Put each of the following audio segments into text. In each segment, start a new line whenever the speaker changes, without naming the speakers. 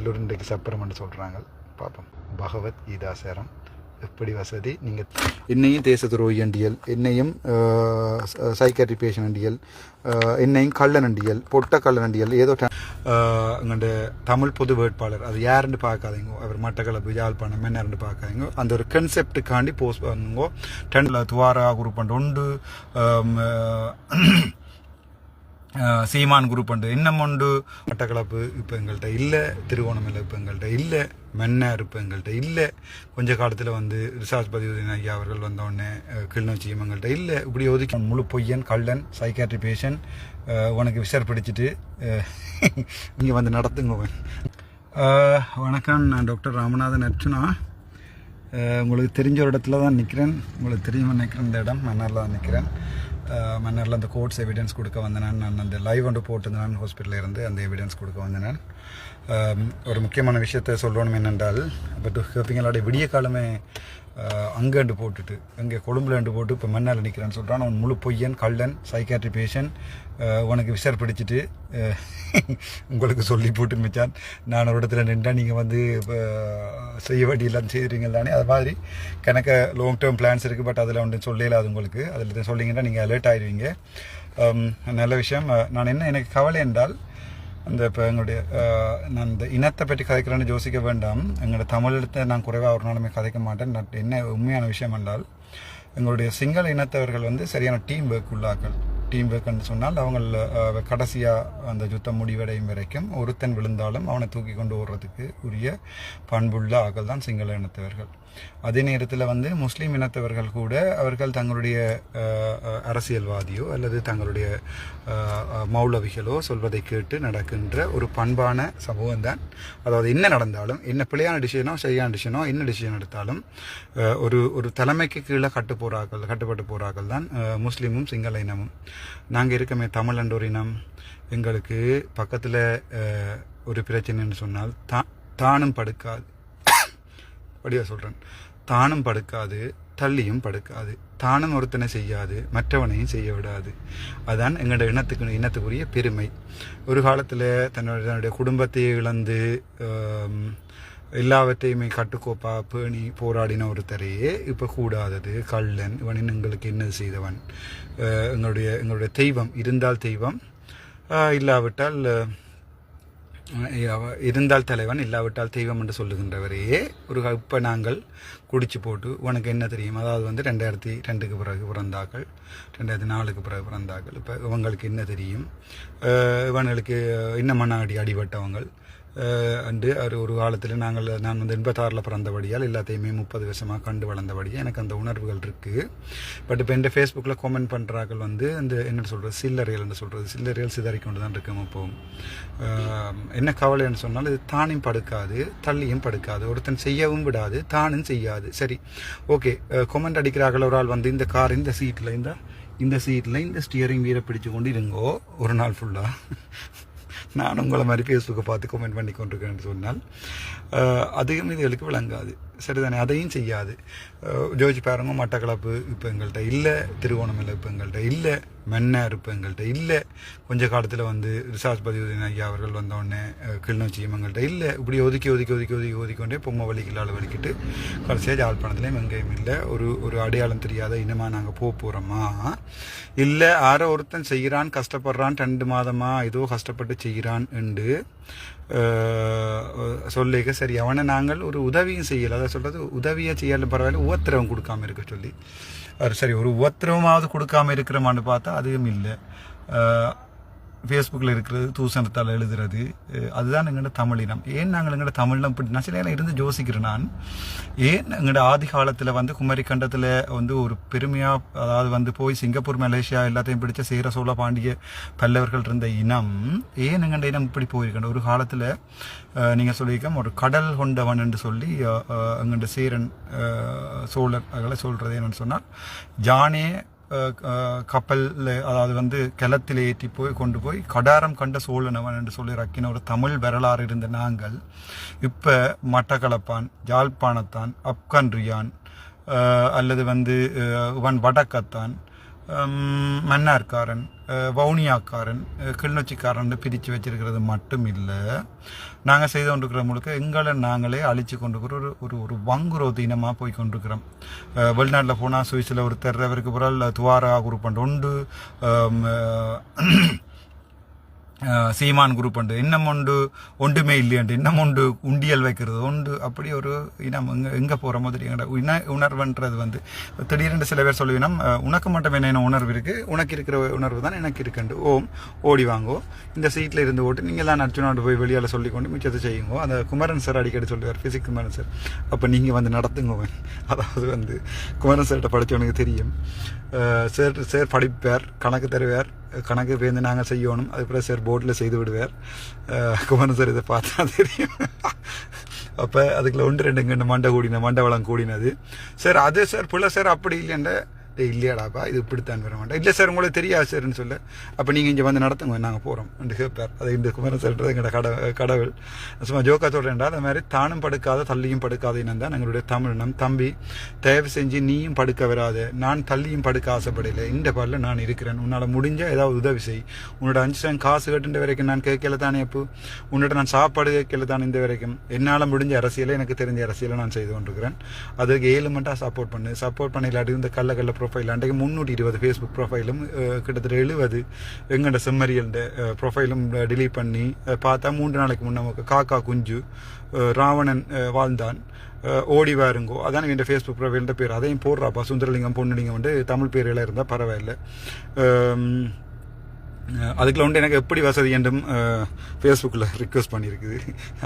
எல்லோரும் இன்றைக்கு சப்பரம்னு சொல்கிறாங்க பார்ப்போம். பகவத் கீதா சேரம். எப்படி வசதி? நீங்கள் என்னையும் தேச துரோகி அண்டியல் என்னையும் சைக்காட்ரி அண்டியல் என்னையும் கள்ளன் அண்டியல் பொட்ட கள்ளன் அண்டியல் ஏதோ எங்கள்ட தமிழ் பொது வேட்பாளர் அது யாருன்னு பார்க்காதீங்க. அவர் மட்டக்களப்பு யாழ்ப்பாணம் என்னன்னு பார்க்காதீங்க. அந்த ஒரு கன்செப்டுக்காண்டி போஸ்ட் பண்ணுங்க. டென்ல துவாரா குரூப் அண்ட் சீமான் குரூப் உண்டு. இன்னும் உண்டு. மட்டக்களப்பு இப்போ எங்கள்கிட்ட இல்லை திருவோணமலை இப்போ எங்கள்கிட்ட இல்லை மன்னார் இப்போ எங்கள்கிட்ட இல்லை. கொஞ்ச காலத்தில் வந்து ரிசார்ஜ் பதிவுதீன் ஐயா அவர்கள் வந்தோடனே கிளிநொச்சியும் எங்கள்கிட்ட இல்லை. இப்படி ஒதுக்கி முழு பொய்யன் கள்ளன் சைக்காட்ரி பேஷண்ட் உனக்கு விசார் பிடிச்சிட்டு இங்கே வந்து நடத்துங்க வணக்கம். நான் டாக்டர் ராமநாதன் அர்ச்சுனா. உங்களுக்கு தெரிஞ்ச ஒரு இடத்துல தான் நிற்கிறேன் உங்களுக்கு தெரியும் நிற்கிற இந்த இடம். மன்னாரில் தான் நிற்கிறேன் மன்னாரில் அந்த கோர்ட்ஸ் எவிடன்ஸ் கொடுக்க வந்தேன். நான் அந்த லைவ் ஒன்று போட்டிருந்தேன். ஹாஸ்பிட்டலில் இருந்து அந்த எவிடன்ஸ் கொடுக்க வந்தேன். நான். ஒரு முக்கியமான விஷயத்தை சொல்லணும் என்னென்றால் பட் கேப்பீங்களோட விடிய காலமே அங்கேண்டு போட்டுட்டு அங்கே கொழும்புலேண்டு போட்டு இப்போ மண்ணால் நிற்கிறேன்னு சொல்கிறான் அவன் முழு பொய்யன் கள்ளன் சைக்காட்ரி பேஷண்ட் உனக்கு விசார் பிடிச்சிட்டு உங்களுக்கு சொல்லி போட்டு மிச்சான். நான் ஒரு இடத்துல நின்றா நீங்கள் வந்து இப்போ செய்ய வேண்டியெல்லாம் செய்கிறீங்க தானே. அது மாதிரி கணக்க லாங் டேர்ம் பிளான்ஸ் இருக்குது பட் அதில் ஒன்று சொல்லல அது உங்களுக்கு. அதில் சொல்லிங்கன்னா நீங்கள் அலர்ட் ஆயிடுவீங்க நல்ல விஷயம். நான் என்ன எனக்கு கவலை என்றால் அந்த இப்போ எங்களுடைய நான் இந்த இனத்தை பற்றி கதைக்கிறேன்னு யோசிக்க வேண்டாம். எங்களோட தமிழத்தை நான் குறைவாக ஒரு நாளுமே கதைக்க மாட்டேன். நான் என்ன உண்மையான விஷயம் என்றால் எங்களுடைய சிங்கள இனத்தவர்கள் வந்து சரியான டீம் ஒர்க் உள்ளாக்கள் டீம் ஒர்க்னு சொன்னால் அவங்க கடைசியாக அந்த யுத்தம் முடிவடையும் வரைக்கும் ஒருத்தன் விழுந்தாலும் அவனை தூக்கி கொண்டு ஓடுறதுக்கு உரிய பண்புள்ள ஆக்கள் தான் சிங்கள இனத்தவர்கள். அதே நேரத்தில் வந்து முஸ்லீம் இனத்தவர்கள் கூட அவர்கள் தங்களுடைய அரசியல்வாதியோ அல்லது தங்களுடைய மௌலவிகளோ சொல்வதை கேட்டு நடக்கின்ற ஒரு பண்பான சமூகம் தான். அதாவது என்ன நடந்தாலும் என்ன பிழையான டிசிஷனோ சரியான டிசிஷனோ என்ன டிசிஷன் எடுத்தாலும் ஒரு ஒரு தலைமைக்கு கீழே கட்டு கட்டுப்பட்டு போறாக்கள் தான் முஸ்லீமும் சிங்கள இனமும். நாங்கள் இருக்கமே தமிழ் ஒரு இனம் எங்களுக்கு பக்கத்தில் ஒரு பிரச்சனைன்னு சொன்னால் தா தானும் படுக்காது. படியாக சொல்கிறேன் தானும் படுக்காது தள்ளியும் படுக்காது. தானும் ஒருத்தனை செய்யாது மற்றவனையும் செய்ய விடாது. அதான் எங்களோட இனத்துக்கு இனத்துக்குரிய பெருமை. ஒரு காலத்தில் தன்னுடைய தன்னுடைய குடும்பத்தை இழந்து எல்லாவற்றையுமே கட்டுக்கோப்பா பேணி போராடின ஒருத்தரையே இப்போ கூடாதது கள்ளன் இவனின் எங்களுக்கு என்ன செய்தவன்? எங்களுடைய எங்களுடைய தெய்வம் இருந்தால் தெய்வம். இல்லாவிட்டால் இருந்தால் தலைவன் இல்லாவிட்டால் தெய்வம் என்று சொல்லுகின்றவரையே ஒரு இப்போ நாங்கள் குடிச்சு போட்டு உனக்கு என்ன தெரியும்? அதாவது வந்து ரெண்டாயிரத்தி ரெண்டுக்கு பிறகு பிறந்தாக்கள் ரெண்டாயிரத்தி நாலுக்கு பிறகு பிறந்தாக்கள் இப்போ இவங்களுக்கு என்ன தெரியும்? இவங்களுக்கு என்ன மண்ணாடி அடிபட்டவங்கள். அன்று அண்டு ஒரு ஒரு காலத்தில் நாங்கள் நான் வந்து எண்பத்தாறில் பிறந்தபடியால் எல்லாத்தையுமே முப்பது வருஷமாக கண்டு வளர்ந்தபடியாக எனக்கு அந்த உணர்வுகள் இருக்குது பட் இப்போ என் ஃபேஸ்புக்கில் கமெண்ட் பண்ணுறாக்கள் வந்து அந்த என்ன சொல்கிறது சில்லறையல்னு சொல்கிறது சில்லறையல் சிதறி கொண்டு தான் இருக்கும் இப்போ. என்ன கவலைன்னு சொன்னால் இது தானும் படுக்காது தள்ளியும் படுக்காது ஒருத்தன் செய்யவும் விடாது தானும் செய்யாது. சரி ஓகே கொமெண்ட் அடிக்கிறார்கள் ஒரு ஆள் வந்து இந்த கார் இந்த சீட்டில் இந்த இந்த சீட்டில் இந்த ஸ்டியரிங் வீரை பிடிச்சு கொண்டு இருங்கோ ஒரு நாள் ஃபுல்லாக நான் உங்களை மாதிரி ஃபேஸ்புக்கை பார்த்து கமெண்ட் பண்ணி கொண்டிருக்கேன்னு சொன்னால் ஆஹ் அதுவும் இதுகளுக்கு விளங்காது. சரிதானே? அதையும் செய்யாது. ஜோதி பாருங்க மட்டக்களப்பு இப்போ எங்கள்கிட்ட இல்லை திருவோணமலை இப்போ எங்கள்கிட்ட இல்லை. மென்னாக இப்போ எங்கள்கிட்ட இல்லை. கொஞ்ச காலத்தில் வந்து ரிசார்ஜ் பதிவுதீன் ஐயா அவர்கள் வந்தோடனே கிளிநொச்சியும் எங்கள்கிட்ட இல்லை. இப்படி ஒதுக்கி ஒதுக்கி ஒதுக்கி ஒதுக்கி ஒதுக்கிக்கொண்டே பொம்மை வலிக்கலால் வலிக்கிட்டு கடைசியாக ஜாழ்ப்பாணத்துலேயும் எங்கேயும் இல்லை. ஒரு ஒரு அடையாளம் தெரியாத இனமாக நாங்கள் போக போகிறோமா இல்லை யாரோ ஒருத்தன் செய்கிறான் கஷ்டப்படுறான் ரெண்டு மாதமாக ஏதோ கஷ்டப்பட்டு செய்கிறான் என்று சொல்லிக்க சரி. அவனை நாங்கள் ஒரு உதவியும் செய்யலை. அதை சொல்கிறது உதவியை செய்யல பரவாயில்ல உத்தரவும் கொடுக்காம இருக்க சொல்லி. சரி ஒரு உவத்திரமாவது கொடுக்காம இருக்கிறமான்னு பார்த்தா அதுவும் இல்லை. ஃபேஸ்புக்கில் இருக்கிறது தூசணத்தால் எழுதுறது அதுதான் எங்களோட தமிழினம் ஏன் நாங்கள் எங்களோட தமிழினம் இப்படி நான் சில நேரம் இருந்து யோசிக்கிறேன் நான். ஏன் எங்களோட ஆதி காலத்தில் வந்து குமரி கண்டத்தில் வந்து ஒரு பெருமையாக அதாவது வந்து போய் சிங்கப்பூர் மலேசியா எல்லாத்தையும் பிடிச்ச சேர சோழ பாண்டிய பல்லவர்கள் இருந்த இனம் ஏன் எங்களோட இனம் இப்படி போயிருக்கணும் ஒரு காலத்தில் நீங்கள் சொல்லியிருக்க ஒரு கடல் கொண்டவன் என்று சொல்லி அஹ், சீரன் எங்களோட சேரன் சோழர் அதெல்லாம் சொல்கிறது என்னென்னு சொன்னால் ஜானே கப்பலில் அதாவது வந்து கிளத்தில் ஏற்றி போய் கொண்டு போய் கடாரம் கண்ட சோழனவன் என்று சொல்லி ரக்கின ஒரு தமிழ் வரலாறு இருந்த நாங்கள் இப்போ மட்டக்களப்பான் யாழ்ப்பாணத்தான் அப்கன்றியான் அல்லது வந்து இவன் வடக்கத்தான் மன்னார்காரன் வவுனியாக்காரன் கிளிநொச்சிக்காரன் பிரித்து வச்சிருக்கிறது மட்டும் இல்லை. நாங்கள் செய்து கொண்டிருக்கிற முழுக்க எங்களை நாங்களே அழிச்சு கொண்டிருக்கிற ஒரு ஒரு ஒரு வங்குரோத்து இனமாக போய் கொண்டிருக்கிறோம். வெளிநாட்டில் போனால் சுவிஸில் ஒரு அவருக்கு பிறகு துவாரா குரூப் உண்டு சீமான் குரூப் உண்டு இன்னும் உண்டு ஒன்றுமே இல்லையண்டு. இன்னும் உண்டு உண்டியல் வைக்கிறது. உண்டு அப்படி ஒரு இனம் எங்கே எங்கே போகிற மாதிரி எங்கட இன உணர்வுன்றது வந்து. திடீரென்று சில பேர் சொல்லுவினம் உனக்கு மட்டும் என்ன உணர்வு இருக்குது உனக்கு இருக்கிற உணர்வு தான் எனக்கு இருக்குண்டு ஓம் ஓடி வாங்கோ. இந்த சீட்டில் இருந்து ஓட்டு. நீங்கள் தான் நச்சுனாண்டு போய் வெளியால் சொல்லிக்கொண்டு மிச்சத்தை செய்யுங்கோ. அந்த குமரன் சார் அடிக்கடி சொல்லுவார் ஃபிசிக் குமரன் சார் அப்போ நீங்கள் வந்து நடத்துங்க. அதாவது வந்து குமரன் சார்கிட்ட படித்தவனுக்கு தெரியும். சார் சார் படிப்பார் கணக்கு தருவார் கணக்கு பேருந்து நாங்கள் செய்யணும் அதுக்கப்புறம் சார் போட்டில் செய்து விடுவார். குமரன் சார் இதை பார்த்தா தெரியும். அப்போ அதுக்குள்ள ஒன்று ரெண்டு இங்கே மண்டை கூடின மண்டை வளம் கூடினது. சார் அது சார் பிள்ளை சார் அப்படி இல்லைன்ற இல்லையாடாப்பா இது இப்படித்தான் வர மாட்டேன் இல்லை சார் உங்களுக்கு தெரியாது சார்னு சொல்ல. அப்போ நீங்கள் இங்கே வந்து நடத்துங்க நாங்கள் போகிறோம் என்று கேட்பார் அது இந்த குமரன் சொல்கிறது எங்களோட கட கடவுள். சும்மா ஜோக்கா சொல்கிறேன்டா அது மாதிரி தானும் படுக்காத தள்ளியும் படுக்காத இனம் தான் எங்களுடைய தமிழ் நம் தம்பி தயவு செஞ்சு நீயும் படுக்க வராத. நான் தள்ளியும் படுக்க ஆசைப்படலை. இந்த பாலில் நான் இருக்கிறேன். உன்னால் முடிஞ்ச ஏதாவது உதவி செய். உன்னோட அஞ்சு சாங் காசு கட்டுன்ற வரைக்கும் நான் கேட்கல தானே அப்போ? உன்னோட நான் சாப்பாடு கேட்கல தானே இந்த வரைக்கும்? என்னால் முடிஞ்ச அரசியலை எனக்கு தெரிஞ்ச அரசியலை நான் செய்து கொண்டிருக்கிறேன். அதுக்கு ஏழு மட்டும் சப்போர்ட் பண்ணு. சப்போர்ட் பண்ண இல்லாட்டி இந்த கல்ல கள்ள ப்ரொஃபைல் அன்றைக்கு முந்நூற்றி இருபது ஃபேஸ்புக் ப்ரொஃபைலும் கிட்டத்தட்ட எழுபது எங்கள்ட செம்மறியல் ப்ரொஃபைலும் டிலீட் பண்ணி பார்த்தா மூன்று நாளைக்கு முன்னே காக்கா குஞ்சு ராவணன் வாழ்ந்தான். ஓடி வாருங்கோ. அதான் என் ஃபேஸ்புக் ப்ரொஃபைல்ன்ற பேர். அதையும் போடுறாப்பா. சுந்தரலிங்கம் பொன்னுலிங்கம் வந்து தமிழ் பேரில் இருந்தால் பரவாயில்லை. அதுக்குள்ள வந்து எனக்கு எப்படி வசதி என்றும் ஃபேஸ்புக்கில் ரிக்வெஸ்ட் பண்ணியிருக்குது.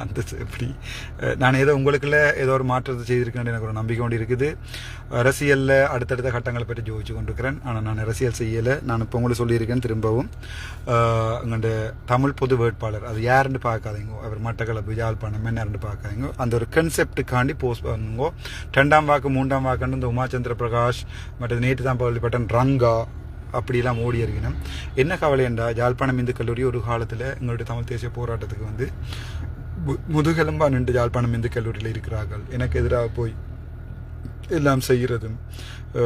அந்த எப்படி நான் ஏதோ உங்களுக்குள்ள ஏதோ ஒரு மாற்றத்தை செய்திருக்கேன் எனக்கு ஒரு நம்பிக்கை கொண்டு இருக்குது. அரசியலில் அடுத்தடுத்த கட்டங்களை பற்றி ஜோதிச்சு கொண்டிருக்கிறேன். ஆனால் நான் அரசியல் செய்யலை. நான் இப்போ உங்களுக்கு சொல்லியிருக்கேன் திரும்பவும். எங்கள்ட தமிழ் பொது வேட்பாளர் அது யாருன்னு பார்க்காதீங்க. அவர் மட்டக்களப்பு யாழ்ப்பாணம் என்னன்னு பார்க்காதீங்க. அந்த ஒரு கன்செப்டுக்காண்டி போஸ்ட் பண்ணுங்க. ரெண்டாம் வாக்கு மூன்றாம் வாக்குன்னு இந்த உமாச்சந்திர பிரகாஷ் மற்றது நேற்று தான் பள்ளிப்பட்டன் ரங்கா அப்படிலாம் ஓடி இருக்கணும் என்ன கவலை என்றால் யாழ்ப்பாணம் இந்து கல்லூரி ஒரு காலத்தில் எங்களுடைய தமிழ் தேசிய போராட்டத்துக்கு வந்து மு- முதுகெலும்பா நின்று யாழ்ப்பாணம் இந்து கல்லூரியில் இருக்கிறார்கள். எனக்கு எதிராக போய் எல்லாம் செய்கிறதும்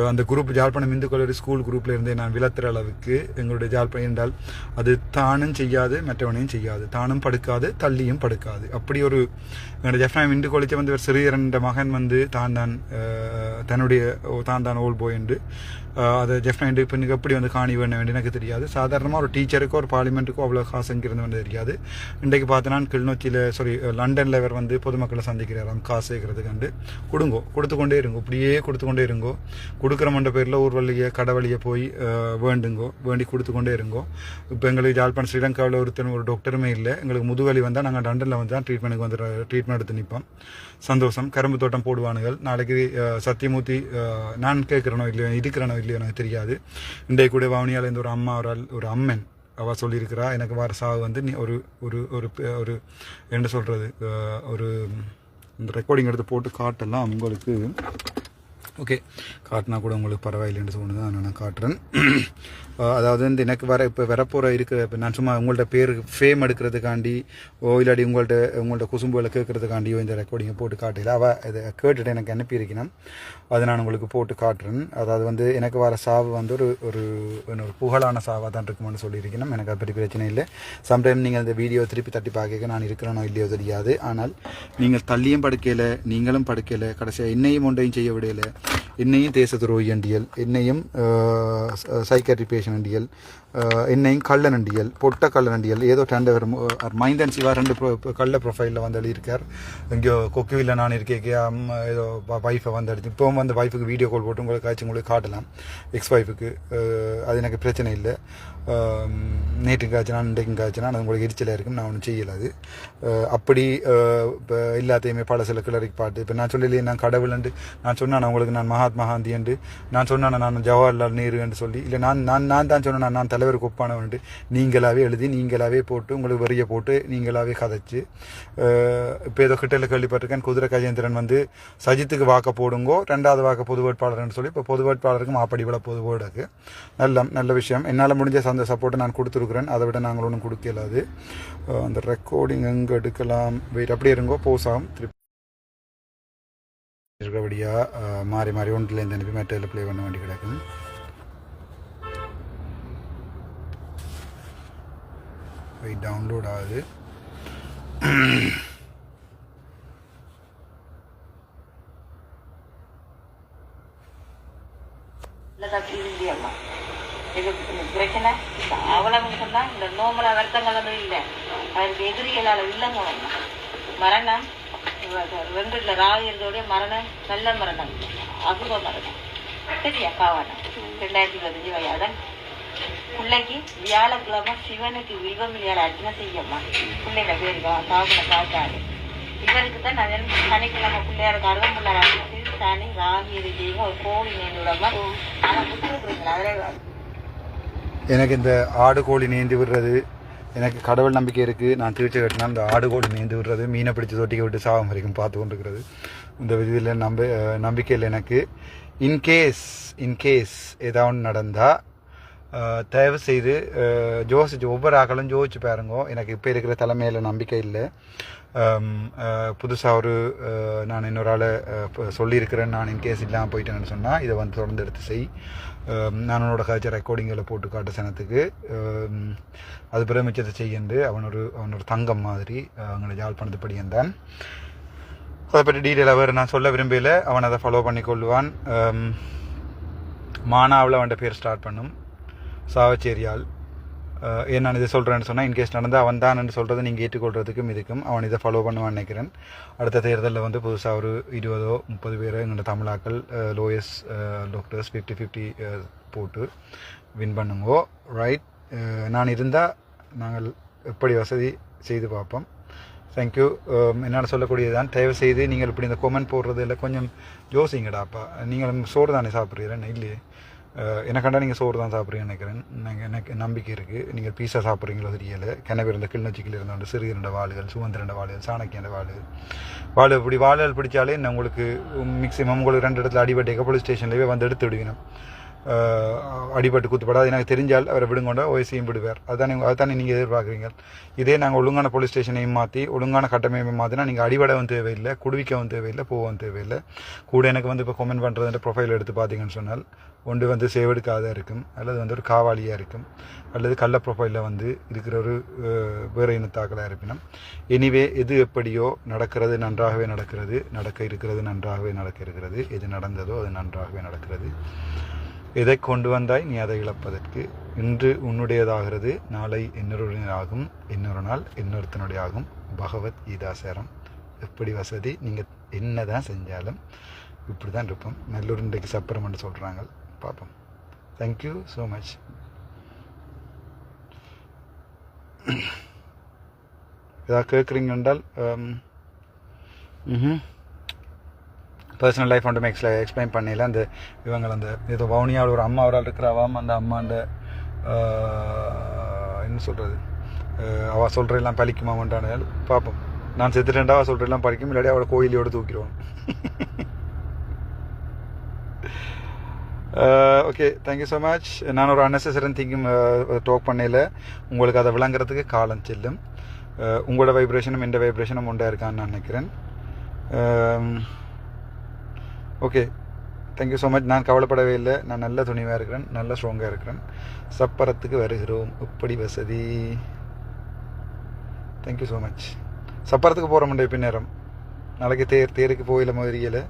அந்த குரூப் ஜாழ்ப்பாணம் இந்து கல்லூரி ஸ்கூல் குரூப்பில் இருந்தே நான் விளத்துற அளவுக்கு எங்களுடைய ஜாழ்ப்பாணம் என்றால் அது தானும் செய்யாது மற்றவனையும் செய்யாது. தானும் படுக்காது தள்ளியும் படுக்காது. அப்படி ஒரு எங்களுடைய ஜெஃப்ராம் இந்து கொலிச்ச வந்து ஒரு சிறியர் என்ற மகன் வந்து தான் தான் தன்னுடைய ஓ, தான் தான் ஓல் போய் என்று அதை ஜெஃப்ராம் பெண்ணுக்கு எப்படி வந்து காணி பண்ண வேண்டிய எனக்கு தெரியாது சாதாரணமாக ஒரு டீச்சருக்கோ ஒரு பார்லிமெண்ட்டுக்கோ அவ்வளோ காசு எங்கிருந்து வந்து தெரியாது இன்றைக்கு பார்த்தனா கிளிநொச்சியில் சாரி லண்டனில் இவர் வந்து பொதுமக்களை சந்திக்கிறாராம் காசு சேர்க்கறது கொடுங்கோ கொடுத்து கொண்டே இருங்கோ இப்படியே கொடுத்து கொண்டே இருங்கோ கொடுக்குற மண்ட பேரில் ஊர் வழியை கடவழியை போய் வேண்டுங்கோ வேண்டி கொடுத்து கொண்டே இருங்கோ இப்போ எங்களுக்கு ஜாழ்ப்பாணம் ஸ்ரீலங்காவில் ஒருத்தர் ஒரு டாக்டருமே இல்லை எங்களுக்கு முதுவலி வந்தால் நாங்கள் லண்டனில் வந்து தான் ட்ரீட்மெண்ட்டுக்கு வந்து ட்ரீட்மெண்ட் எடுத்து நிற்போம் சந்தோஷம் கரும்பு தோட்டம் போடுவானுங்கள் நாளைக்கு சத்தியமூர்த்தி நான் கேட்குறனோ இல்லையோ இருக்கிறனோ இல்லையோ எனக்கு தெரியாது. இன்றைய கூட வவுனியால் இருந்து ஒரு அம்மா ஒரு ஒரு அம்மன் அவ சொல்லியிருக்கிறா. எனக்கு வர சாவு வந்து நீ ஒரு ஒரு ஒரு ஒரு என்ன சொல்கிறது ஒரு இந்த ரெக்கார்டிங் எடுத்து போட்டு காட்டலாம் உங்களுக்கு. ஓகே காட்டினா கூட உங்களுக்கு பரவாயில்லைன்னு தோணுது தான் நான் காட்டுறேன். அதாவது வந்து எனக்கு வர இப்போ வரப்போகிற இருக்கிற இப்போ நான் சும்மா உங்கள்ட்ட பேர் ஃபேம் எடுக்கிறதுக்காண்டி ஓ இல்லாடி உங்கள்ட்ட உங்கள்ட்ட குசும்புகளை கேட்கறதுக்காண்டியோ இந்த ரெக்கார்டிங்கை போட்டு காட்டல அவள் இதை கேட்டுட்டு எனக்கு அனுப்பியிருக்கணும். அதை நான் உங்களுக்கு போட்டு காட்டுறேன். அதாவது வந்து எனக்கு வர சாவு வந்து ஒரு ஒரு ஒரு புகழான சாவாக தான் இருக்கும்னு சொல்லியிருக்கணும். எனக்கு அதை பற்றி பிரச்சனை இல்லை. சம்டைம் நீங்கள் அந்த வீடியோ திருப்பி தட்டி பார்க்க நான் இருக்கிறேனோ இல்லையோ தெரியாது. ஆனால் நீங்கள் தள்ளியும் படுக்கையில் நீங்களும் படுக்கையில் கடைசியாக என்னையும் ஒன்றையும் செய்ய விடையில என்னையும் தேச துரோகி அண்டியல் என்னையும் சைக்காட்ரி பேஷன் அண்டியல் என்னையும் கள்ளன் அண்டியல் பொட்ட கள்ளன் அண்டியல் ஏதோ டேண்டவர் மைந்தன் சிவா ரெண்டு pro- கள்ள ப்ரொஃபைலில் வந்து எழுதியிருக்கார். இங்கே கொக்குவில் நான் இருக்கேன் அம்மா ஏதோ வைஃபை வந்து அடிச்சு இப்போவும் வந்து வைஃபுக்கு வீடியோ கால் போட்டு உங்களுக்கு காய்ச்சி உங்களுக்கு காட்டலாம். எக்ஸ் ஒய்ஃபுக்கு அது எனக்கு பிரச்சனை இல்லை. நேற்று காய்ச்சினா இன்றைக்கும் காய்ச்சினா அது உங்களுக்கு எரிச்சலாக இருக்கும் நான் ஒன்றும் செய்யலை அது. அப்படி இப்போ எல்லாத்தையுமே பல சில கிளறிக்கு பாட்டு இப்போ நான் சொல்லலையே நான் கடவுள் நான் சொன்னேன் உங்களுக்கு நான் மகாத்மா காந்தி என்று. நான் சொன்னேன் நான் ஜவஹர்லால் நேரு என்று சொல்லி. இல்லை நான் நான் நான் தான் சொன்னேன் நான் தலைவருக்கு ஒப்பானவன்ட்டு நீங்களாவே எழுதி நீங்களாவே போட்டு உங்களுக்கு வரிய போட்டு நீங்களாவே கதைச்சு. இப்போ ஏதோ கிட்டல கேள்விப்பட்டிருக்கேன். குதிரை கஜேந்திரன் வந்து சஜித்துக்கு வாக்க போடுங்கோ ரெண்டாவது வாக்க பொது வேட்பாளர்னு சொல்லி இப்போ பொது வேட்பாளருக்கு மாப்படி விட பொது வேர்டுக்கு நல்ல நல்ல விஷயம். என்னால் முடிஞ்ச அந்த சப்போர்ட்டை நான் கொடுத்துருக்குறேன். அதை விட நாங்கள் ஒன்றும் கொடுக்கலாது அந்த ரெக்கார்டிங் எங்கே எடுக்கலாம்? வெயிட் அப்படியே இருங்கோ போஸ் ஆகும் திருப்பி. இருக்கிறபடியாக மாறி மாறி ஒன்றில் அனுப்பி மெட்டரில் ப்ளே பண்ண வேண்டி கிடக்கும் போய் டவுன்லோட் ஆகுது.
இல்லையம்மா பிரச்சனை? அவ்வளவு சொன்னா இந்த நோமல வருத்தங்கள் இல்லை. அதற்கு எதிரிகளால் இல்லைங்க மரணம்? ரெண்டு இல்லை ராகு இருந்தோடைய மரணம் நல்ல மரணம் அபூர்வ மரணம். சரியா காவானம் ரெண்டாயிரத்தி பதினஞ்சு வயதான் பிள்ளைக்கு வியாழக்கிழமை சிவனுக்கு வில்வம் விளையாட அர்ச்சனை செய்யம்மா. பிள்ளைங்க பேருக்கா சாகுன பார்த்தாரு. இவருக்கு தான் நான் சனிக்கிழமை பிள்ளையாருக்கு அருவம் பிள்ளையார் அர்ச்சனை சனி ராகி இருக்கீங்க ஒரு கோழி நேர்ந்து ஆனால் புத்திருக்குறீங்களா அதில்
எனக்கு இந்த ஆடு கோழி நீந்தி விடுறது எனக்கு கடவுள் நம்பிக்கை இருக்குது நான் தீர்ச்சி கட்டினா இந்த ஆடு கோடு நீந்து விடுறது மீனை பிடிச்சி தொட்டிக்க விட்டு சாகம் வரைக்கும் பார்த்து கொண்டிருக்கிறது. இந்த விதியில் நம்ப நம்பிக்கை நம்பிக்கையில் எனக்கு. இன்கேஸ் இன்கேஸ் ஏதாவது நடந்தால் தயவு செய்து அஹ், யோசிச்சு ஒவ்வொரு ஆக்களும் யோசிச்சு பாருங்க. எனக்கு இப்போ இருக்கிற தலைமையில் நம்பிக்கை இல்லை. புதுசாக ஒரு நான் இன்னொரு ஆளை சொல்லியிருக்கிறேன். நான் இன்கேஸ் இல்லாமல் போயிட்டேன்னு சொன்னால் இதை வந்து தொடர்ந்து எடுத்து செய். நான் உன்னோட கழிச்ச ரெக்கார்டிங்கில் போட்டு காட்ட சனத்துக்கு அது பிறகு மிச்சத்தை அவன் ஒரு அவன் ஒரு தங்கம் மாதிரி அஹ், அங்கே யாழ்ப்பாணத்து படியந்தான் அதை பற்றி டீட்டெயிலாக வேறு நான் சொல்ல விரும்பல. அவன் அதை ஃபாலோ பண்ணி கொள்வான். மானாவில் அவன்கிட்ட பேர் ஸ்டார்ட் பண்ணும். சாவச்சேரியால் ஏன் நான் இதை சொல்கிறேன்னு சொன்னால் இன்கேஸ் நடந்தால் அவன் தான் சொல்கிறத நீங்கள் ஏற்றுக்கொள்றதுக்கும் இதுக்கும் அவன் இதை ஃபாலோ பண்ணுவான்னு நினைக்கிறேன். அடுத்த தேர்தலில் வந்து புதுசாக ஒரு இருபதோ முப்பது பேர் எங்களோட தமிழாக்கள் லோயஸ்ட் டாக்டர்ஸ் ஃபிஃப்டி ஃபிஃப்டி போட்டு வின் பண்ணுங்கோ. ரைட் நான் இருந்தால் நாங்கள் எப்படி வசதி செய்து பார்ப்போம். தேங்க்யூ என்னால் சொல்லக்கூடியதுதான் தயவு செய்து நீங்கள் இப்படி இந்த கொமெண்ட் போடுறது இல்லை கொஞ்சம் யோசிங்கடாப்பா. நீங்கள் சோறு தானே சாப்பிட்றீங்க இல்லையே? அஹ், கண்டா நீங்கள் சோறு தான் சாப்பிட்றீங்கன்னு நினைக்கிறேன். நீங்கள் எனக்கு நம்பிக்கை இருக்குது நீங்கள் பீஸா சாப்பிட்றீங்களோ தெரியல. கிணவு இருந்த கிளிநொச்சிக்கில் இருந்த சிறுகிரண்ட வாள்கள் சுமந்திரண்ட வாளுகள் சாணக்கியண்ட வாளுகள். வாள் இப்படி வாள்கள் பிடிச்சாலே நான் உங்களுக்கு மேக்ஸிமம் உங்களுக்கு ரெண்டு இடத்துல அடிபட்டு போலீஸ் ஸ்டேஷன்லேயே வந்து எடுத்து விடுவினோம் அடிபட்டு குத்துப்படாது. எனக்கு தெரிஞ்சால் அவரை விடுங்கொண்டா ஓய்சியும் விடுவார். அதுதானே அதுதானே நீங்கள் எதிர்பார்க்குறீங்க இதே நாங்கள் ஒழுங்கான போலீஸ் ஸ்டேஷனையும் மாற்றி ஒழுங்கான கட்டமைப்பையும் மாற்றினா நீங்கள் அடிபடவும் தேவையில்லை குடுவிக்கவும் தேவையில்லை போகவும் தேவையில்லை. கூட எனக்கு வந்து இப்போ கமெண்ட் பண்ணுறது ப்ரொஃபைல் எடுத்து பார்த்தீங்கன்னு சொன்னால் ஒன்று வந்து சேவெடுக்காத இருக்கும் அல்லது வந்து ஒரு காவாலியாக இருக்கும் அல்லது கள்ள ப்ரொஃபைலில் வந்து இருக்கிற ஒரு வேறு இனத்தாக்களாக இருப்பினும். எனிவே எது எப்படியோ நடக்கிறது நன்றாகவே நடக்கிறது நடக்க இருக்கிறது நன்றாகவே நடக்க இருக்கிறது எது நடந்ததோ அது நன்றாகவே நடக்கிறது. எதை கொண்டு வந்தாய் நீ அதை இழப்பதற்கு? இன்று உன்னுடையதாகிறது நாளை இன்னொருடையதாகும் இன்னொரு நாள் இன்னொருத்தனுடைய ஆகும் பகவத் கீதாசாரம் எப்படி வசதி? நீங்கள் என்ன தான் செஞ்சாலும் இப்படி தான் இருப்போம். நல்லூர் இன்றைக்கு சப்பரம்னு சொல்கிறாங்க பார்ப்போம் தேங்க்யூ ஸோ மச் ஏதாவது கேட்குறீங்க என்றால் பர்சனல் லைஃப் ஒன்றுமே எக்ஸ்ல எக்ஸ்பிளைன் பண்ணல அந்த இவங்க அந்த ஏதோ வவுனியாவில் ஒரு அம்மா அவரால் இருக்கிறவாம் அந்த அம்மாண்ட என்ன சொல்கிறது அவள் சொல்கிறெல்லாம் பழிக்குமாண்டான பார்ப்போம் நான் செத்துட்டேன்டா அவள் சொல்கிறெல்லாம் பழிக்கும். இல்லாட்டி அவளை கோயிலையோடு தூக்கிடுவோம் okay thank you so much நான் ஒரு அன்னெசரின் திங்கிங் டாக் பண்ணையில் உங்களுக்கு அதை விளங்குறதுக்கு காலம் செல்லும். Uh, உங்களோட வைப்ரேஷனும் எந்த வைப்ரேஷனும் உண்டாக இருக்கான்னு நான் நினைக்கிறேன். ஓகே தேங்க்யூ ஸோ மச் நான் கவலைப்படவே இல்லை. நான் நல்ல துணிவாக இருக்கிறேன். நல்ல ஸ்ட்ராங்காக இருக்கிறேன். சப்பரத்துக்கு வருகிறோம். இப்படி வசதி. தேங்க்யூ ஸோ மச் சப்பரத்துக்கு போகிற முடியும் பின்னேரம். நாளைக்கு தேர் தேருக்கு போயில மாதிரியல